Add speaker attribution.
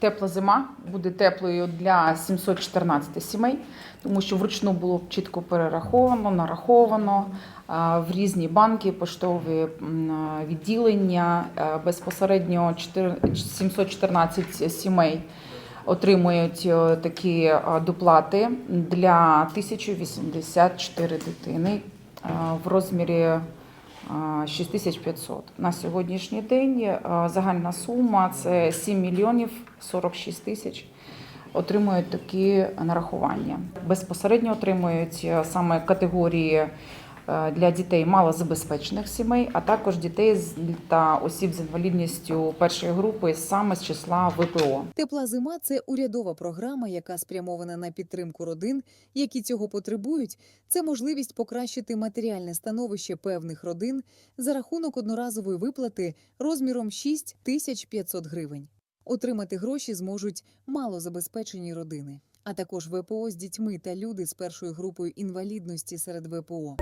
Speaker 1: Тепла зима буде теплою для 714 сімей, тому що вручну було чітко перераховано, нараховано в різні банки, поштові відділення. Безпосередньо 714 сімей отримують е, такі доплати для 1084 дитини в розмірі 6500. На сьогоднішній день загальна сума це 7 мільйонів 46 тисяч. Отримують такі нарахування. Безпосередньо отримують е, саме категорії е, для дітей малозабезпечених сімей, а також дітей та осіб з інвалідністю першої групи саме з числа ВПО.
Speaker 2: Тепла зима це урядова програма, яка спрямована на підтримку родин, які цього потребують. Це можливість покращити матеріальне становище певних родин за рахунок одноразової виплати розміром 6 тисяч 500 гривень. Отримати гроші зможуть малозабезпечені родини, а також ВПО з дітьми та люди з першою групою інвалідності серед ВПО.